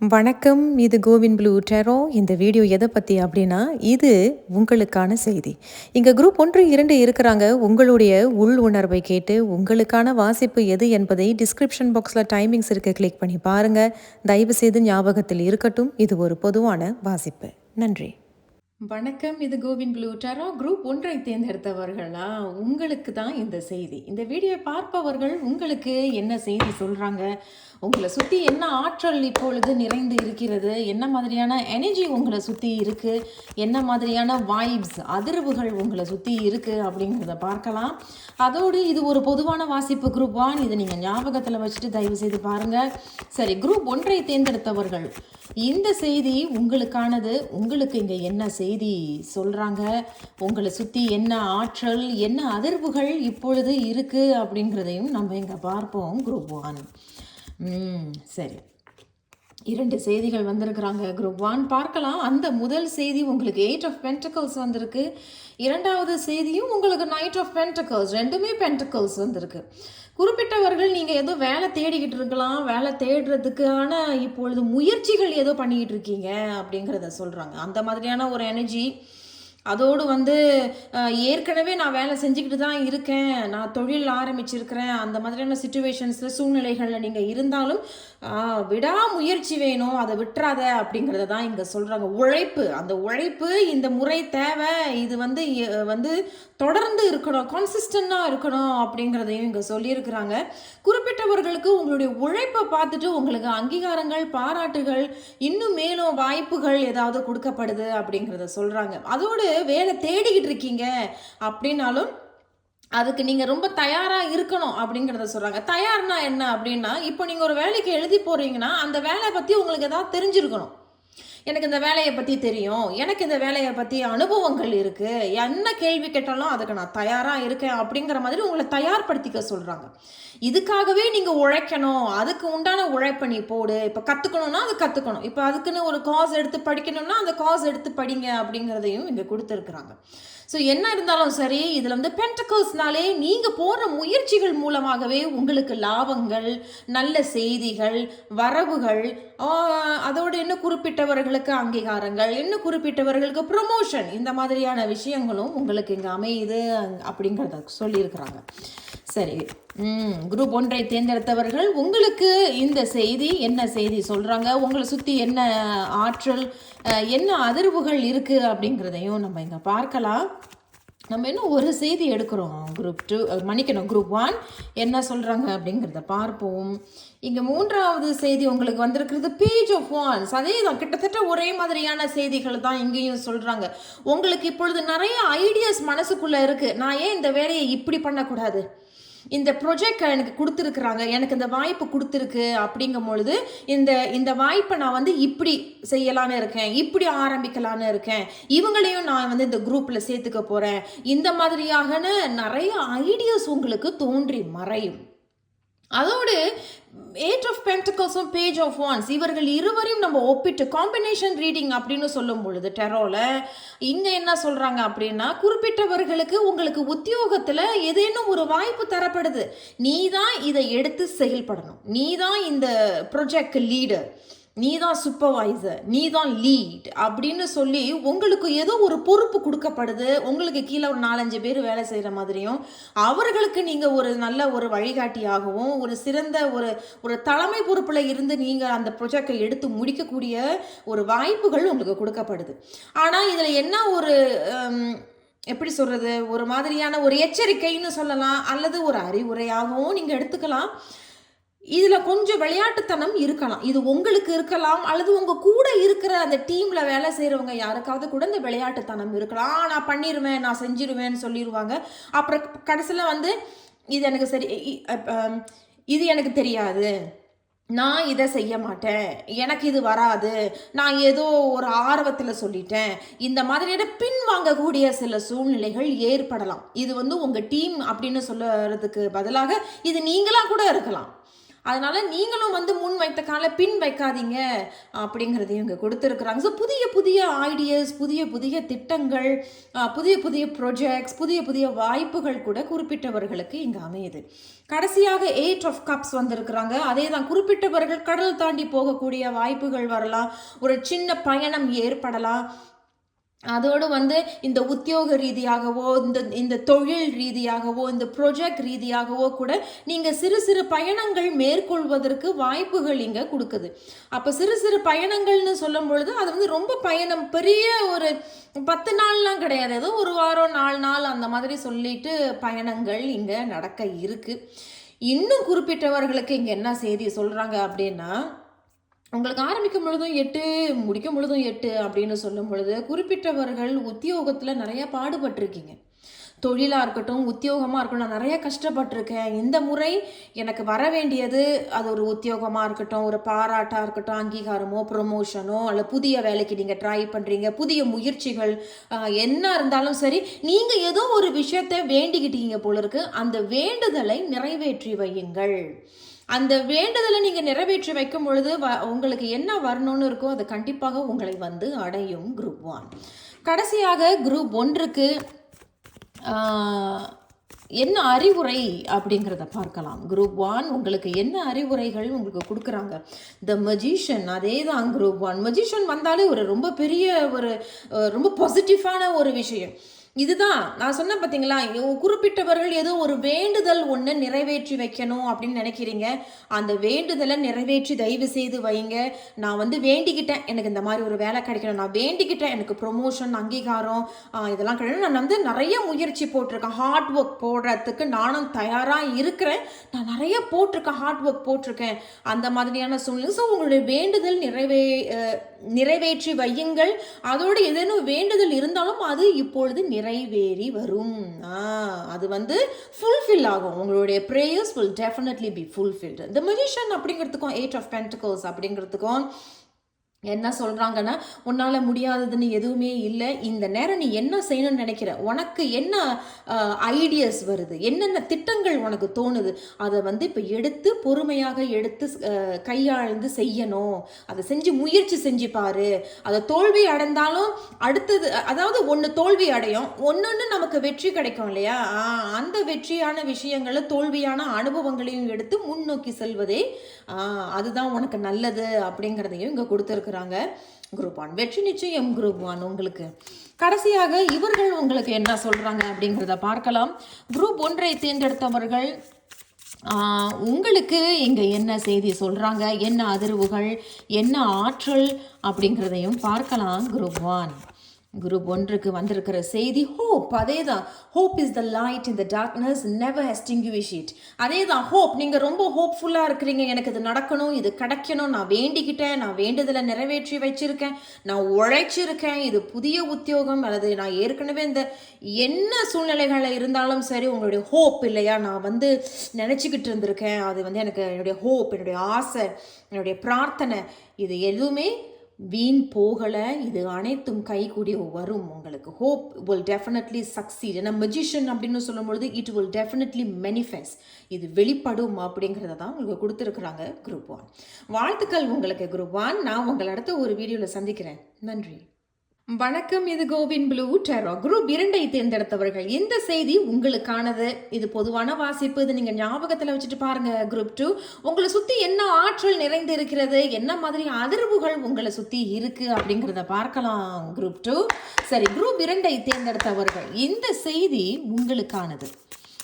வணக்கம் இது CoWIN blue டெரோ. இந்த வீடியோ எதை பற்றி அப்படின்னா இது உங்களுக்கான செய்தி. இங்கே குரூப் ஒன்று இரண்டு இருக்கிறாங்க. உங்களுடைய உள் உணர்வை கேட்டு உங்களுக்கான வாசிப்பு எது என்பதை டிஸ்கிரிப்ஷன் பாக்ஸில் டைமிங்ஸ் இருக்க கிளிக் பண்ணி பாருங்கள் தயவுசெய்து ஞாபகத்தில் இருக்கட்டும். இது ஒரு பொதுவான வாசிப்பு. நன்றி. வணக்கம் இது கோவின் ப்ளூ டெரோ குரூப் ஒன்றை தேர்ந்தெடுத்தவர்களா? உங்களுக்கு தான் இந்த செய்தி. இந்த வீடியோ பார்ப்பவர்கள் உங்களுக்கு என்ன செய்தி சொல்கிறாங்க உங்களை சுற்றி என்ன ஆற்றல் இப்பொழுது நிறைந்து இருக்கிறது? என்ன மாதிரியான எனர்ஜி உங்களை சுற்றி இருக்குது என்ன மாதிரியான வாய்ப்ஸ் அதிர்வுகள் உங்களை சுற்றி இருக்குது அப்படிங்கிறத பார்க்கலாம். அதோடு இது ஒரு பொதுவான வாசிப்பு குரூப் ஒன் இதை நீங்கள் ஞாபகத்தில் வச்சுட்டு தயவு செய்து பாருங்கள் சரி குரூப் ஒன்றை தேர்ந்தெடுத்தவர்கள் இந்த செய்தி உங்களுக்கானது உங்களுக்கு இங்கே என்ன செய்தி செய்தி சொல்கிறாங்க உங்களை சுற்றி என்ன ஆற்றல் என்ன அதிர்வுகள் இப்பொழுது இருக்குது அப்படிங்கிறதையும் நம்ம இங்கே பார்ப்போம் குரூப் ஒன் சரி. இரண்டு செய்திகள் வந்திருக்கிறாங்க. குரூப் ஒன் பார்க்கலாம். அந்த முதல் செய்தி உங்களுக்கு எயிட் ஆஃப் பென்டக்கல்ஸ் வந்திருக்கு. இரண்டாவது செய்தியும் உங்களுக்கு நைட் ஆஃப் பென்டக்கல்ஸ் ரெண்டுமே பென்டக்கல்ஸ் வந்திருக்கு. குறிப்பிட்டவர்கள் நீங்கள் ஏதோ வேலை தேடிக்கிட்டு இருக்கலாம் வேலை தேடுறதுக்கான இப்பொழுது முயற்சிகள் ஏதோ பண்ணிக்கிட்டு இருக்கீங்க அப்படிங்கிறத சொல்கிறாங்க அந்த மாதிரியான ஒரு எனர்ஜி அதோடு வந்து ஏற்கனவே நான் வேலை செஞ்சுக்கிட்டு தான் இருக்கேன். நான் தொழில் ஆரம்பிச்சிருக்கிறேன். அந்த மாதிரியான சுச்சுவேஷன்ஸில் சூழ்நிலைகளில் நீங்கள் இருந்தாலும் விடாமுயற்சி வேணும். அதை விட்டுறாத அப்படிங்கிறத தான் இங்கே சொல்கிறாங்க உழைப்பு. அந்த உழைப்பு இந்த முறை தேவை. இது வந்து வந்து தொடர்ந்து இருக்கணும். கான்சிஸ்டண்டாக இருக்கணும் அப்படிங்கிறதையும் இங்கே சொல்லியிருக்கிறாங்க. குறிப்பிட்டவர்களுக்கு உங்களுடைய உழைப்பை பார்த்துட்டு உங்களுக்கு அங்கீகாரங்கள் பாராட்டுகள் இன்னும் மேலும் வாய்ப்புகள் ஏதாவது கொடுக்கப்படுது அப்படிங்கிறத சொல்கிறாங்க அதோடு வேலை தேடிக்கிட்டு இருக்கீங்க அப்படின்னாலும் அதுக்கு நீங்கள் ரொம்ப தயாராக இருக்கணும் அப்படிங்கிறத சொல்கிறாங்க தயார்னா என்ன அப்படின்னா இப்போ நீங்கள் ஒரு வேலைக்கு எழுதி போகிறீங்கன்னா அந்த வேலையை பற்றி உங்களுக்கு எதாவது தெரிஞ்சிருக்கணும். எனக்கு இந்த வேலையை பற்றி தெரியும். எனக்கு இந்த வேலையை பற்றி அனுபவங்கள் இருக்குது என்ன கேள்வி கேட்டாலும் அதுக்கு நான் தயாராக இருக்கேன் அப்படிங்கிற மாதிரி உங்களை தயார்படுத்திக்க சொல்கிறாங்க இதுக்காகவே நீங்கள் உழைக்கணும். அதுக்கு உண்டான உழைப்பை நீ போடு. இப்போ கற்றுக்கணும்னா அது கற்றுக்கணும் இப்போ அதுக்குன்னு ஒரு காஸ் எடுத்து படிக்கணும்னா அந்த காஸ் எடுத்து படிங்க அப்படிங்கிறதையும் இங்கே கொடுத்துருக்குறாங்க. ஸோ என்ன இருந்தாலும் சரி இதில் வந்து பென்டக்கல்ஸ்னாலே நீங்கள் போடுற முயற்சிகள் மூலமாகவே உங்களுக்கு லாபங்கள் நல்ல செய்திகள் வரவுகள் அதோடு இன்னும் குறிப்பிட்டவர்களுக்கு அங்கீகாரங்கள் இன்னும் குறிப்பிட்டவர்களுக்கு ப்ரொமோஷன் இந்த மாதிரியான விஷயங்களும் உங்களுக்கு இங்கே அமையுது அப்படிங்கிறத சொல்லியிருக்கிறாங்க. சரி குரூப் ஒன்றை தேர்ந்தெடுத்தவர்கள் உங்களுக்கு இந்த செய்தி என்ன செய்தி சொல்கிறாங்க உங்களை சுற்றி என்ன ஆற்றல் என்ன அதிர்வுகள் இருக்குது அப்படிங்கிறதையும் நம்ம இங்கே பார்க்கலாம். நம்ம இன்னும் ஒரு செய்தி எடுக்கிறோம்? குரூப் டூ மன்னிக்கணும். குரூப் ஒன் என்ன சொல்கிறாங்க அப்படிங்கிறத பார்ப்போம். இங்கே மூன்றாவது செய்தி உங்களுக்கு வந்திருக்கிறது பேஜ் ஆஃப் ஒன்ஸ் அதே தான் கிட்டத்தட்ட ஒரே மாதிரியான செய்திகள் தான் இங்கேயும் சொல்கிறாங்க உங்களுக்கு இப்பொழுது நிறைய ஐடியாஸ் மனசுக்குள்ளே இருக்குது நான் ஏன் இந்த வேலையை இப்படி பண்ணக்கூடாது? இந்த ப்ரொஜெக்ட் எனக்கு கொடுத்துருக்குறாங்க எனக்கு இந்த வாய்ப்பு கொடுத்துருக்கு அப்படிங்கும் பொழுது இந்த இந்த வாய்ப்பை நான் வந்து இப்படி செய்யலான்னு இருக்கேன் இப்படி ஆரம்பிக்கலான்னு இருக்கேன் இவங்களையும் நான் வந்து இந்த குரூப்பில் சேர்த்துக்க போகிறேன் இந்த மாதிரியான நிறைய ஐடியாஸ் உங்களுக்கு தோன்றி மறையும். அதோடு ஏட் ஆஃப் பென்டக்கல்ஸும் பேஜ் ஆஃப் ஒன்ஸ் இவர்கள் இருவரையும் நம்ம ஒப்பிட்டு காம்பினேஷன் ரீடிங் அப்படின்னு சொல்லும் பொழுது டெரோவில் இங்கே என்ன சொல்கிறாங்க அப்படின்னா குறிப்பிட்டவர்களுக்கு உங்களுக்கு உத்தியோகத்தில் ஏதேனும் ஒரு வாய்ப்பு தரப்படுது. நீ தான் இதை எடுத்து செயல்படணும். நீ தான் இந்த ப்ரொஜெக்ட் லீடர் நீ தான் சூப்பர்வைசர் நீ தான் லீட் அப்படின்னு சொல்லி உங்களுக்கு ஏதோ ஒரு பொறுப்பு கொடுக்கப்படுது. உங்களுக்கு கீழே ஒரு நாலஞ்சு பேர் வேலை செய்கிற மாதிரியும் அவர்களுக்கு நீங்கள் ஒரு நல்ல ஒரு வழிகாட்டியாகவும் ஒரு சிறந்த ஒரு ஒரு தலைமை பொறுப்பில் இருந்து நீங்கள் அந்த ப்ரொஜெக்டை எடுத்து முடிக்கக்கூடிய ஒரு வாய்ப்புகள் உங்களுக்கு கொடுக்கப்படுது. ஆனால் இதில் என்ன ஒரு எப்படி சொல்கிறது ஒரு மாதிரியான ஒரு எச்சரிக்கைன்னு சொல்லலாம் அல்லது ஒரு அறிவுரையாகவும் நீங்கள் எடுத்துக்கலாம். இதில் கொஞ்சம் விளையாட்டுத்தனம் இருக்கலாம். இது உங்களுக்கு இருக்கலாம் அல்லது உங்கள் கூட இருக்கிற அந்த டீமில் வேலை செய்கிறவங்க யாருக்காவது கூட இந்த விளையாட்டுத்தனம் இருக்கலாம். "ஆ, நான் பண்ணிடுவேன் நான் செஞ்சிருவேன்னு சொல்லிடுவாங்க அப்புறம் கடைசியில் வந்து இது எனக்கு சரி இது எனக்கு தெரியாது. நான் இதை செய்ய மாட்டேன். எனக்கு இது வராது. நான் ஏதோ ஒரு ஆர்வத்தில் சொல்லிட்டேன். இந்த மாதிரியான பின் வாங்கக்கூடிய சில சூழ்நிலைகள் ஏற்படலாம். இது வந்து உங்கள் டீம் அப்படின்னு சொல்லுறதுக்கு பதிலாக இது நீங்களாக கூட இருக்கலாம். அதனால் நீங்களும் வந்து முன் வைத்த கால பின் வைக்காதீங்க அப்படிங்கிறதையும் இங்கே கொடுத்துருக்குறாங்க. ஸோ புதிய புதிய ஐடியாஸ் புதிய புதிய திட்டங்கள் புதிய புதிய ப்ரொஜெக்ட்ஸ் புதிய புதிய வாய்ப்புகள் கூட குறிப்பிட்டவர்களுக்கு இங்கே அமையுது. கடைசியாக எயிட் ஆஃப் கப்ஸ் வந்திருக்கிறாங்க. அதே தான் குறிப்பிட்டவர்கள் கடல் தாண்டி போகக்கூடிய வாய்ப்புகள் வரலாம். ஒரு சின்ன பயணம் ஏற்படலாம். அதோடு வந்து இந்த உத்தியோக ரீதியாகவோ இந்த இந்த தொழில் ரீதியாகவோ இந்த ப்ரொஜெக்ட் ரீதியாகவோ கூட நீங்கள் சிறு சிறு பயணங்கள் மேற்கொள்வதற்கு வாய்ப்புகள் இங்கே கொடுக்குது. அப்போ சிறு சிறு பயணங்கள்னு சொல்லும் பொழுது அது வந்து ரொம்ப பயணம் பெரிய ஒரு பத்து நாள்லாம் கிடையாது. ஏதோ ஒரு வாரம் நாலு நாள் அந்த மாதிரி சொல்லிட்டு பயணங்கள் இங்கே நடக்க இருக்கு. இன்னும் குறிப்பிட்டவர்களுக்கு இங்கே என்ன செய்தி சொல்கிறாங்க அப்படின்னா உங்களுக்கு ஆரம்பிக்கும் பொழுதும் எட்டு முடிக்கும் பொழுதும் எட்டு அப்படின்னு சொல்லும் பொழுது குறிப்பிட்டவர்கள் உத்தியோகத்தில் நிறைய பாடுபட்டிருக்கீங்க. தொழிலாக இருக்கட்டும் உத்தியோகமாக இருக்கட்டும் நான் நிறைய கஷ்டப்பட்டிருக்கேன். இந்த முறை எனக்கு வர வேண்டியது அது ஒரு உத்தியோகமாக இருக்கட்டும் ஒரு பாராட்டாக இருக்கட்டும் அங்கீகாரமோ ப்ரொமோஷனோ அல்ல புதிய வேலைக்கு நீங்கள் ட்ரை பண்ணுறீங்க புதிய முயற்சிகள் என்ன இருந்தாலும் சரி நீங்கள் ஏதோ ஒரு விஷயத்தை வேண்டிக்கிட்டீங்க போல இருக்கு. அந்த வேண்டுதலை நிறைவேற்றி வையுங்கள். அந்த வேண்டுதலை நீங்கள் நிறைவேற்றி வைக்கும் பொழுது வ உங்களுக்கு என்ன வரணும்னு இருக்கோ அது கண்டிப்பாக உங்களை வந்து அடையும் குரூப் ஒன் கடைசியாக குரூப் ஒன்றுக்கு என்ன அறிவுரை அப்படிங்கிறத பார்க்கலாம். குரூப் ஒன் உங்களுக்கு என்ன அறிவுரைகள் உங்களுக்கு கொடுக்குறாங்க? த மஜிஷியன் அதே தான் குரூப் ஒன் மஜிஷியன் வந்தாலே ஒரு ரொம்ப பெரிய ஒரு ரொம்ப பாசிட்டிவான ஒரு விஷயம். இதுதான். நான் சொன்னேன் பார்த்தீங்களா குறிப்பிட்டவர்கள் ஏதோ ஒரு வேண்டுதல் ஒன்று நிறைவேற்றி வைக்கணும் அப்படின்னு நினைக்கிறீங்க. அந்த வேண்டுதலை நிறைவேற்றி தயவு செய்து வைங்க. நான் வந்து வேண்டிக்கிட்டேன். எனக்கு இந்த மாதிரி ஒரு வேலை கிடைக்கணும். நான் வேண்டிக்கிட்டேன். எனக்கு ப்ரொமோஷன் அங்கீகாரம் இதெல்லாம் கிடைக்கணும். நான் வந்து நிறைய முயற்சி போட்டிருக்கேன். ஹார்ட் ஒர்க் போடுறதுக்கு நானும் தயாராக இருக்கிறேன். நான் நிறைய போட்டிருக்கேன். ஹார்ட் ஒர்க் போட்டிருக்கேன். அந்த மாதிரியான சூழ்நிலை. ஸோ உங்களுடைய வேண்டுதல் நிறைவே நிறைவேற்றி வையுங்கள். அதோடு ஏதேனும் வேண்டுதல் இருந்தாலும் அது இப்பொழுது நிறை நிறைவேறி வரும். அது வந்து ஃபுல்ஃபில் ஆகும். உங்களுடைய prayers will definitely be fulfilled the magician அப்படிங்கிறதுக்கும் eight of pentacles அப்படிங்கிறதுக்கும் என்ன சொல்கிறாங்கன்னா உன்னால் முடியாததுன்னு எதுவுமே இல்லை. இந்த நேரம் நீ என்ன செய்யணும்னு நினைக்கிற? உனக்கு என்ன ஐடியாஸ் வருது? என்னென்ன திட்டங்கள் உனக்கு தோணுது? அதை வந்து இப்போ எடுத்து பொறுமையாக எடுத்து கையாழ்ந்து செய்யணும். அதை செஞ்சு முயற்சி செஞ்சு பாரு. அதை தோல்வி அடைந்தாலும் அடுத்தது அதாவது ஒன்று தோல்வி அடையும் ஒன்று நமக்கு வெற்றி கிடைக்கும் இல்லையா? அந்த வெற்றியான விஷயங்களை தோல்வியான அனுபவங்களையும் எடுத்து முன்னோக்கி செல்வதே அதுதான் உனக்கு நல்லது அப்படிங்கிறதையும் இங்கே கொடுத்துருக்குறாங்க. குரூப் ஒன் வெற்றி நிச்சயம் குரூப் ஒன் உங்களுக்கு. கடைசியாக இவர்கள் உங்களுக்கு என்ன சொல்கிறாங்க அப்படிங்கிறத பார்க்கலாம். குரூப் ஒன்றை தேர்ந்தெடுத்தவர்கள் ஆஹ், உங்களுக்கு இங்கே என்ன செய்தி சொல்கிறாங்க என்ன அதிர்வுகள்? என்ன ஆற்றல்? அப்படிங்கிறதையும் பார்க்கலாம். குரூப் ஒன் குரூப் ஒன்றுக்கு வந்திருக்கிற செய்தி ஹோப் அதே தான் hope is the light in the darkness never extinguish it அதே தான் ஹோப் நீங்கள் ரொம்ப ஹோப்ஃபுல்லாக இருக்கிறீங்க. எனக்கு இது நடக்கணும் இது கிடைக்கணும். நான் வேண்டிக்கிட்டேன். நான் வேண்டுதலை நிறைவேற்றி வச்சிருக்கேன். நான் உழைச்சிருக்கேன். இது புதிய உத்தியோகம். அல்லது நான் ஏற்கனவே இந்த என்ன சூழ்நிலைகளில் இருந்தாலும் சரி உங்களுடைய ஹோப் இல்லையா? நான் வந்து நினச்சிக்கிட்டு இருந்திருக்கேன். அது வந்து எனக்கு என்னுடைய ஹோப் என்னுடைய ஆசை என்னுடைய பிரார்த்தனை. இது எதுவுமே வீண் போகலை இது அனைத்தும் கைகூடி வரும் உங்களுக்கு. ஹோப் வில் டெஃபினெட்லி சக்சீட் ஏன்னா மெஜிஷியன் அப்படின்னு சொல்லும்பொழுது இட் வில் டெஃபினெட்லி மெனிஃபென்ஸ் இது வெளிப்படும் அப்படிங்கிறத தான் உங்களுக்கு கொடுத்துருக்குறாங்க குரூப் ஒன் வாழ்த்துக்கள் உங்களுக்கு குரூப் ஒன் நான் உங்களை அடுத்த ஒரு வீடியோவில் சந்திக்கிறேன். நன்றி. வணக்கம் இது கோவின் ப்ளூ டெரோ குரூப் இரண்டை தேர்ந்தெடுத்தவர்கள். இந்த செய்தி உங்களுக்கானது. இது பொதுவான வாசிப்பு. இது நீங்கள் ஞாபகத்தில் வச்சுட்டு பாருங்க குரூப் டூ. உங்களை சுற்றி என்ன ஆற்றல் நிறைந்து இருக்கிறது? என்ன மாதிரி அதிர்வுகள் உங்களை சுற்றி இருக்கு அப்படிங்கிறத பார்க்கலாம் குரூப் டூ. சரி குரூப் இரண்டை தேர்ந்தெடுத்தவர்கள். இந்த செய்தி உங்களுக்கானது.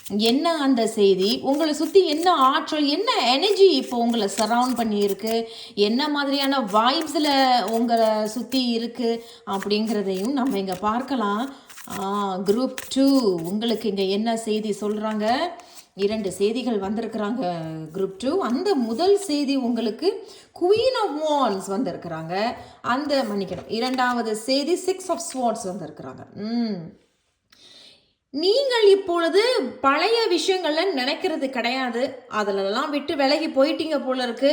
என்ன அந்த செய்தி? உங்களை சுற்றி என்ன ஆற்றல் என்ன எனர்ஜி இப்போ உங்களை சரவுண்ட் பண்ணியிருக்கு? என்ன மாதிரியான வாய்ப்ஸில் உங்களை சுற்றி இருக்குது அப்படிங்கிறதையும் நம்ம இங்கே பார்க்கலாம். குரூப் டூ உங்களுக்கு இங்கே என்ன செய்தி சொல்கிறாங்க இரண்டு செய்திகள் வந்திருக்கிறாங்க குரூப் டூ அந்த முதல் செய்தி உங்களுக்கு குவீன் ஆஃப் வான்ஸ் வந்திருக்கிறாங்க. அந்த மன்னிக்கணும். இரண்டாவது செய்தி சிக்ஸ் ஆஃப் ஸ்வாட்ஸ் வந்திருக்கிறாங்க. ம். நீங்கள் இப்பொழுது பழைய விஷயங்கள்ல நினைக்கிறது கிடையாது. அதிலெல்லாம் விட்டு விலகி போயிட்டீங்க போல இருக்கு.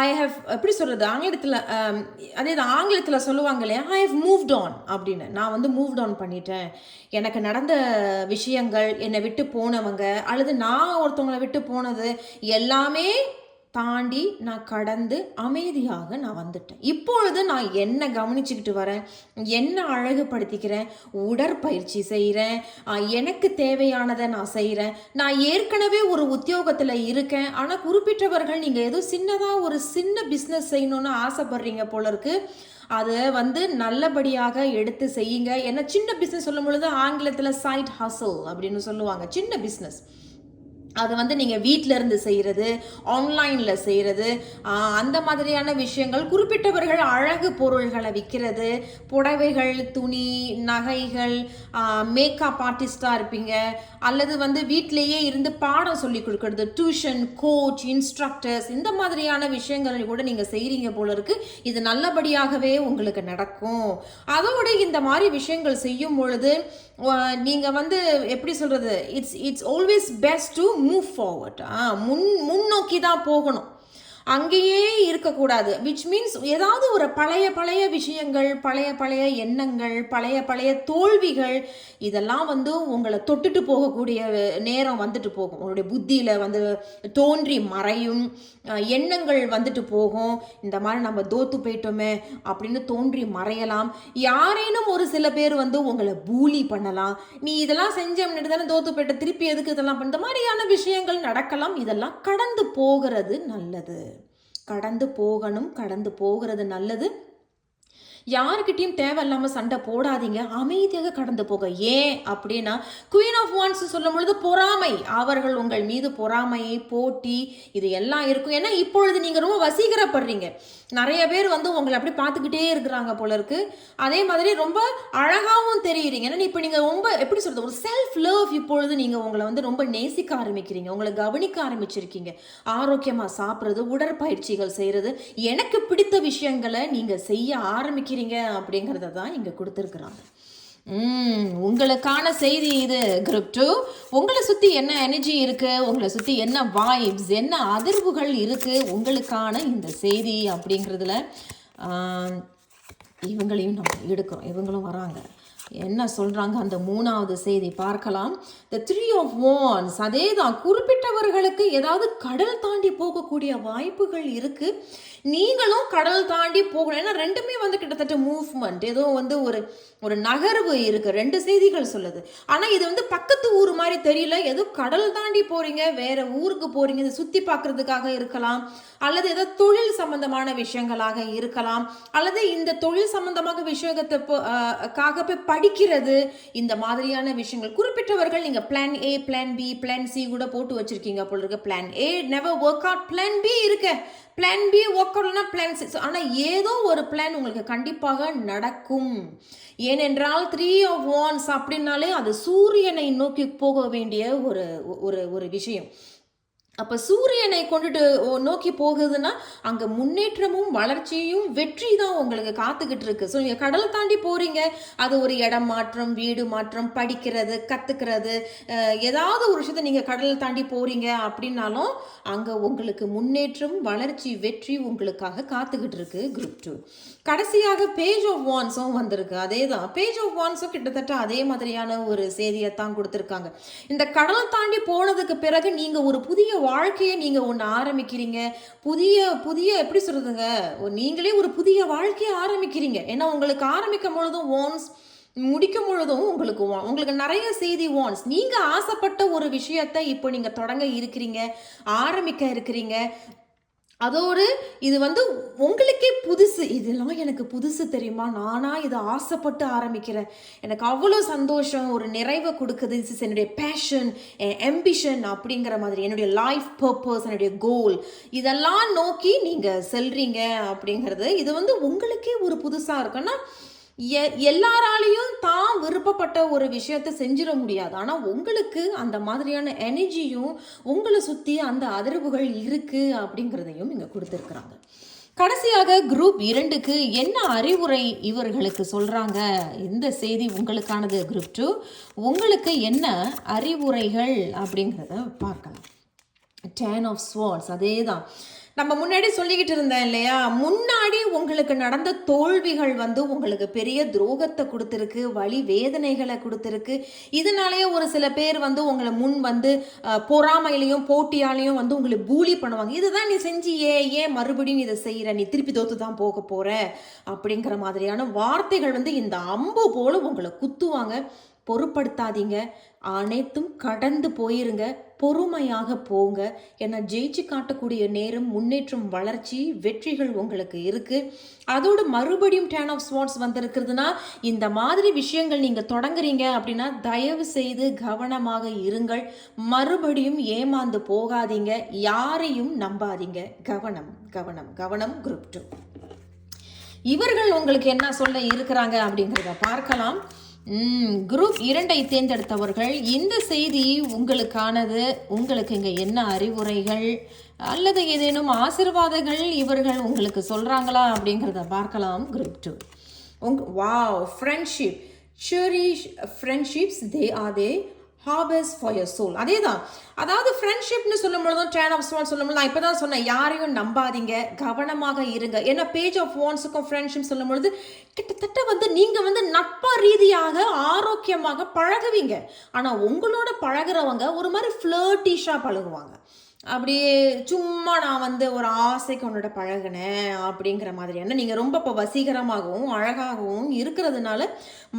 ஐ ஹவ் எப்படி சொல்றது? ஆங்கிலத்தில் um, அதே தான் ஆங்கிலத்தில் சொல்லுவாங்க இல்லையா? ஐ ஹவ் மூவ்ட் ஆன் அப்படின்னு. நான் வந்து மூவ்ட் ஆன் பண்ணிட்டேன். எனக்கு நடந்த விஷயங்கள் என்னை விட்டு போனவங்க அல்லது நான் ஒருத்தவங்களை விட்டு போனது எல்லாமே தாண்டி நான் கடந்து அமைதியாக நான் வந்துட்டேன். இப்பொழுது நான் என்ன கவனிச்சுக்கிட்டு வரேன்? என்ன அழகுபடுத்திக்கிறேன்? உடற்பயிற்சி செய்கிறேன் எனக்கு தேவையானதை நான் செய்கிறேன் நான் ஏற்கனவே ஒரு உத்தியோகத்தில் இருக்கேன். ஆனால் குறிப்பிட்டவர்கள் நீங்கள் ஏதோ சின்னதாக ஒரு சின்ன பிஸ்னஸ் செய்யணும்னு ஆசைப்படுறீங்க போல இருக்கு. அதை வந்து நல்லபடியாக எடுத்து செய்யுங்க. ஏன்னா சின்ன பிஸ்னஸ் சொல்லும் பொழுது ஆங்கிலத்தில் சைட் ஹசல் அப்படின்னு சொல்லுவாங்க. சின்ன பிஸ்னஸ் அது வந்து நீங்கள் வீட்டில் இருந்து செய்கிறது ஆன்லைனில் செய்கிறது அந்த மாதிரியான விஷயங்கள் குறிப்பிட்டவர்கள் அழகு பொருள்களை விற்கிறது புடவைகள் துணி நகைகள் மேக்கப் ஆர்டிஸ்டாக இருப்பீங்க அல்லது வந்து வீட்டிலேயே இருந்து பாடம் சொல்லி கொடுக்கறது டியூஷன் கோச் இன்ஸ்ட்ரக்டர்ஸ் இந்த மாதிரியான விஷயங்களை கூட நீங்கள் செய்கிறீங்க போல இருக்கு. இது நல்லபடியாகவே உங்களுக்கு நடக்கும். அதோட இந்த மாதிரி விஷயங்கள் செய்யும் பொழுது நீங்கள் வந்து எப்படி சொல்கிறது it's it's always best to move forward முன் முன்னோக்கி தான் போகணும். அங்கேயே இருக்கக்கூடாது. விச் மீன்ஸ் ஏதாவது ஒரு பழைய பழைய விஷயங்கள் பழைய பழைய எண்ணங்கள் பழைய பழைய தோல்விகள் இதெல்லாம் வந்து உங்களை தொட்டுட்டு போகக்கூடிய நேரம் வந்துட்டு போகும். உங்களுடைய புத்தியில் வந்து தோன்றி மறையும் எண்ணங்கள் வந்துட்டு போகும். இந்த மாதிரி நம்ம தோத்து போயிட்டோமே அப்படின்னு தோன்றி மறையலாம். யாரேனும் ஒரு சில பேர் வந்து உங்களை பூலி பண்ணலாம். நீ இதெல்லாம் செஞ்ச அப்படின்ட்டு தானே தோத்து போயிட்ட திருப்பி எதுக்கு இதெல்லாம் பண்ண? இந்த மாதிரியான விஷயங்கள் நடக்கலாம். இதெல்லாம் கடந்து போகிறது நல்லது. கடந்து போகணும் கடந்து போகிறது நல்லது. யாருக்கிட்டையும் தேவையில்லாமல் சண்டை போடாதீங்க. அமைதியாக கடந்து போக ஏன் அப்படின்னா குயின் ஆஃப் வான்ஸ் சொல்லும் பொழுது பொறாமை. அவர்கள் உங்கள் மீது பொறாமை போட்டி இது எல்லாம் இருக்கும். ஏன்னா இப்பொழுது நீங்கள் ரொம்ப வசீகரப்படுறீங்க. நிறைய பேர் வந்து உங்களை அப்படி பார்த்துக்கிட்டே இருக்கிறாங்க போல இருக்கு. அதே மாதிரி ரொம்ப அழகாகவும் தெரியுறீங்க. ஏன்னா இப்போ நீங்கள் ரொம்ப எப்படி சொல்றது ஒரு செல்ஃப் லவ் இப்பொழுது நீங்கள் உங்களை வந்து ரொம்ப நேசிக்க ஆரம்பிக்கிறீங்க. உங்களை கவனிக்க ஆரம்பிச்சிருக்கீங்க. ஆரோக்கியமாக சாப்பிட்றது உடற்பயிற்சிகள் செய்கிறது எனக்கு பிடித்த விஷயங்களை நீங்கள் செய்ய ஆரம்பிக்கிறீங்க. அப்படிங்கிறத தான் இங்கே கொடுத்துருக்குறாங்க. உங்களுக்கான செய்தி இது குரூப் டூ உங்களை சுற்றி என்ன எனர்ஜி இருக்குது உங்களை சுற்றி என்ன வாய்ப்ஸ் என்ன அதிர்வுகள் இருக்குது உங்களுக்கான இந்த செய்தி அப்படிங்கிறதுல இவங்களையும் நம்ம எடுக்கிறோம். இவங்களும் வராங்க. என்ன சொல்கிறாங்க அந்த மூணாவது செய்தி பார்க்கலாம். த த்ரீ ஆஃப் வான்ஸ் அதே தான் குறிப்பிட்டவர்களுக்கு ஏதாவது கடல் தாண்டி போகக்கூடிய வாய்ப்புகள் இருக்குது நீங்களும் கடல் தாண்டி போகணும். ஏன்னா ரெண்டுமே வந்து கிட்டத்தட்ட மூவ்மெண்ட் ஏதோ வந்து ஒரு ஒரு நகர்வு இருக்குது ரெண்டு செய்திகள் சொல்லுது. ஆனால் இது வந்து பக்கத்து ஊர் மாதிரி தெரியல. ஏதோ கடல் தாண்டி போகிறீங்க வேறு ஊருக்கு போகிறீங்க இது சுற்றி பார்க்குறதுக்காக இருக்கலாம். அல்லது ஏதோ தொழில் சம்பந்தமான விஷயங்களாக இருக்கலாம். அல்லது இந்த தொழில் சம்பந்தமாக விஷயத்தை காக போய் படிக்கிறது. இந்த மாதிரியான விஷயங்கள். குறிப்பிட்டவர்கள் நீங்கள் plan A plan B plan C கூட போட்டு வச்சுருக்கீங்க போல இருக்கு. Plan A never work out plan B இருக்க. பிளான் பி ஒர்க் அவுட்னா பிளான் சி ஆனால் ஏதோ ஒரு பிளான் உங்களுக்கு கண்டிப்பாக நடக்கும். ஏனென்றால் த்ரீ ஆஃப் ஒன்ஸ் அப்படின்னாலே அது சூரியனை நோக்கி போக வேண்டிய ஒரு ஒரு ஒரு விஷயம். அப்போ சூரியனை கொண்டுட்டு ஓ- நோக்கி போகுதுன்னா அங்கே முன்னேற்றமும் வளர்ச்சியும் வெற்றி தான் உங்களுக்கு காத்துக்கிட்டு இருக்கு ஸோ நீங்கள் கடலை தாண்டி போகிறீங்க அது ஒரு இடம் மாற்றம் வீடு மாற்றம் படிக்கிறது கற்றுக்கிறது ஏதாவது ஒரு விஷயத்தை நீங்கள் கடலை தாண்டி போகிறீங்க அப்படின்னாலும் அங்கே உங்களுக்கு முன்னேற்றம் வளர்ச்சி வெற்றி உங்களுக்காக காத்துக்கிட்டு இருக்கு குரூப் டூ கடைசியாக பேஜ் ஆஃப் வான்ஸும் வந்திருக்கு. அதே தான் பேஜ் ஆஃப் வான்ஸும் கிட்டத்தட்ட அதே மாதிரியான ஒரு செய்தியை தான் கொடுத்துருக்காங்க. இந்த கடலை தாண்டி போனதுக்கு பிறகு நீங்கள் ஒரு புதிய வாழ்க்கையை நீங்கள் ஒன்று ஆரம்பிக்கிறீங்க. புதிய புதிய எப்படி சொல்கிறதுங்க நீங்களே ஒரு புதிய வாழ்க்கையை ஆரம்பிக்கிறீங்க. ஏன்னா உங்களுக்கு ஆரம்பிக்கும் பொழுதும் ஓன்ஸ் முடிக்கும் பொழுதும் உங்களுக்கு உங்களுக்கு நிறைய செய்தி வான்ஸ் நீங்கள் ஆசைப்பட்ட ஒரு விஷயத்தை இப்போ நீங்கள் தொடங்க இருக்கிறீங்க ஆரம்பிக்க இருக்கிறீங்க. அதோடு இது வந்து உங்களுக்கே புதுசு. இதெல்லாம் எனக்கு புதுசு தெரியுமா? நானா இதை ஆசைப்பட்டு ஆரம்பிக்கிறேன். எனக்கு அவ்வளோ சந்தோஷம் ஒரு நிறைவை கொடுக்குது. இஸ் என்னுடைய பேஷன் என் எம்பிஷன் அப்படிங்கிற மாதிரி. என்னுடைய லைஃப் பர்பஸ் என்னுடைய கோல் இதெல்லாம் நோக்கி நீங்கள் செல்றீங்க அப்படிங்கிறது இது வந்து உங்களுக்கே ஒரு புதுசாக இருக்குன்னா எ- எல்லாராலையும் தான் விருப்பப்பட்ட ஒரு விஷயத்தை செஞ்சிட முடியாது. ஆனால் உங்களுக்கு அந்த மாதிரியான எனர்ஜியும் உங்களை சுற்றி அந்த அதிர்வுகள் இருக்குது அப்படிங்கிறதையும் இங்கே கொடுத்துருக்குறாங்க. கடைசியாக குரூப் இரண்டுக்கு என்ன அறிவுரை இவர்களுக்கு சொல்கிறாங்க இந்த செய்தி உங்களுக்கானது குரூப் டூ. உங்களுக்கு என்ன அறிவுரைகள் அப்படிங்கிறத பார்க்கலாம். டேன் ஆஃப் ஸ்வார்ட்ஸ் அதே தான் நம்ம முன்னாடி சொல்லிக்கிட்டு இருந்தேன் இல்லையா? முன்னாடி உங்களுக்கு நடந்த தோல்விகள் வந்து உங்களுக்கு பெரிய துரோகத்தை கொடுத்துருக்கு வழி வேதனைகளை கொடுத்துருக்கு. இதனாலேயே ஒரு சில பேர் வந்து உங்களை முன் வந்து பொறாமையிலையும் போட்டியாலையும் வந்து உங்களை பூலி பண்ணுவாங்க. இதுதான் நீ செஞ்சு ஏன் ஏன் மறுபடியும் நீ இதை செய்கிற நீ திருப்பி தோத்து தான் போக போகிற அப்படிங்கிற மாதிரியான வார்த்தைகள் வந்து இந்த அம்பு போல உங்களை குத்துவாங்க. பொருட்படுத்தாதீங்க. அனைத்தும் கடந்து போயிருங்க. பொறுமையாக போங்க. ஏன்னா ஜெயிச்சு காட்டக்கூடிய நேரம் முன்னேற்றம் வளர்ச்சி வெற்றிகள் உங்களுக்கு இருக்கு. அதோடு மறுபடியும் டேன் ஆஃப் ஸ்வாட்ஸ் வந்திருக்கிறதுனா இந்த மாதிரி விஷயங்கள் நீங்கள் தொடங்குறீங்க அப்படின்னா தயவு செய்து கவனமாக இருங்கள். மறுபடியும் ஏமாந்து போகாதீங்க. யாரையும் நம்பாதீங்க. கவனம் கவனம் கவனம் குரூப் டூ இவர்கள் உங்களுக்கு என்ன சொல்ல இருக்கிறாங்க அப்படிங்கிறத பார்க்கலாம். குரூப் இரண்டை தேர்ந்தெடுத்தவர்கள் இந்த செய்தி உங்களுக்கானது. உங்களுக்கு இங்கே என்ன அறிவுரைகள்? அல்லது ஏதேனும் ஆசிர்வாதங்கள் இவர்கள் உங்களுக்கு சொல்கிறாங்களா அப்படிங்கிறத பார்க்கலாம் குரூப் டூ உங் wow friendship nourish friendships they are the harbours for your soul அதே தான் அதாவது ஃப்ரெண்ட்ஷிப்னு சொல்லும்பொழுதும் டேன் ஆஃப் ஸ்வான் சொல்லும்போது நான் இப்போ தான் சொன்னேன் யாரையும் நம்பாதீங்க கவனமாக இருங்க. ஏன்னா பேஜ் ஆஃப் வான்ஸுக்கும் ஃப்ரெண்ட்ஷிப் சொல்லும்பொழுது கிட்டத்தட்ட வந்து நீங்கள் வந்து நட்பா ரீதியாக ஆரோக்கியமாக பழகுவீங்க. ஆனால் உங்களோட பழகுறவங்க ஒரு மாதிரி ஃப்ளர்டிஷாக பழகுவாங்க. அப்படியே சும்மா நான் வந்து ஒரு ஆசைக்கு உன்னோட பழகினேன் அப்படிங்கிற மாதிரியான நீங்கள் ரொம்ப இப்போ வசீகரமாகவும் அழகாகவும் இருக்கிறதுனால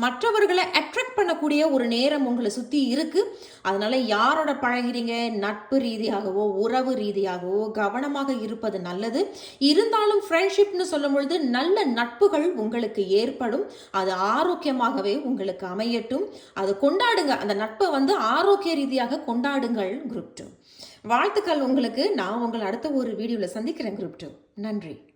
மற்றவர்களை அட்ராக்ட் பண்ணக்கூடிய ஒரு நேரம் உங்களை சுற்றி இருக்குது அதனால் யாரோட பழகிறீங்க? நட்பு ரீதியாகவோ உறவு ரீதியாகவோ கவனமாக இருப்பது நல்லது. இருந்தாலும் ஃப்ரெண்ட்ஷிப்னு சொல்லும் பொழுது நல்ல நட்புகள் உங்களுக்கு ஏற்படும். அது ஆரோக்கியமாகவே உங்களுக்கு அமையட்டும். அது கொண்டாடுங்க. அந்த நட்பை வந்து ஆரோக்கிய ரீதியாக கொண்டாடுங்கள் குரூப் டூ வாழ்த்துக்கள் உங்களுக்கு. நான் உங்களை அடுத்த ஒரு வீடியோவில் சந்திக்கிறேன் குரூப் டூ. நன்றி.